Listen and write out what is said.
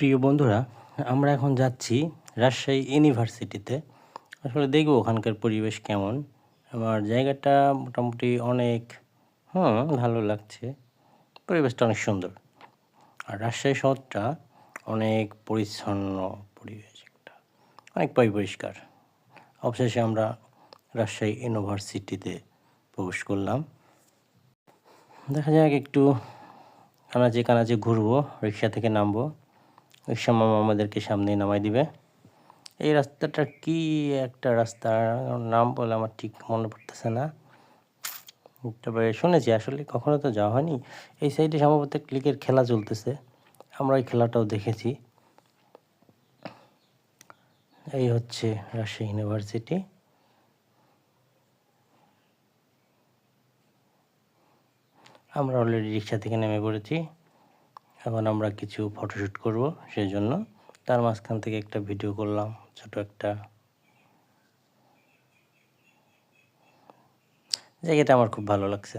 প্রিয় বন্ধুরা, আমরা এখন যাচ্ছি রাজশাহী ইউনিভার্সিটিতে। আসলে দেখব ওখানকার পরিবেশ কেমন। আমার জায়গাটা মোটামুটি অনেক, হুম, ভালো লাগছে। পরিবেশটা অনেক সুন্দর। আর রাজশাহী শহরটা অনেক পরিচ্ছন্ন পরিবেশ একটা, অনেক পরিষ্কার। অবশেষে আমরা রাজশাহী ইউনিভার্সিটিতে প্রবেশ করলাম। দেখা যাক একটু কানাচে কানাচে ঘুরবো, রিক্সা থেকে নামবো। রিক্সা মামা আমাদেরকে সামনে নামাই দিবে। এই রাস্তাটা কি একটা রাস্তা? নাম বলে আমার ঠিক মনে পড়তেছে না। তবে শুনেছি, আসলে কখনো তো যাওয়া হয়নি। এই সাইডে সম্ভবত ক্লিকের খেলা চলতেছে। আমরা এই খেলাটাও দেখেছি। এই হচ্ছে রাজশাহী ইউনিভার্সিটি। আমরা অলরেডি রিক্সা থেকে নেমে পড়েছি। এখন আমরা কিছু ফটোশ্যুট করব সেই জন্য। তার মাঝখান থেকে একটা ভিডিও করলাম, ছোট একটা। জায়গাটা আমার খুব ভালো লাগছে।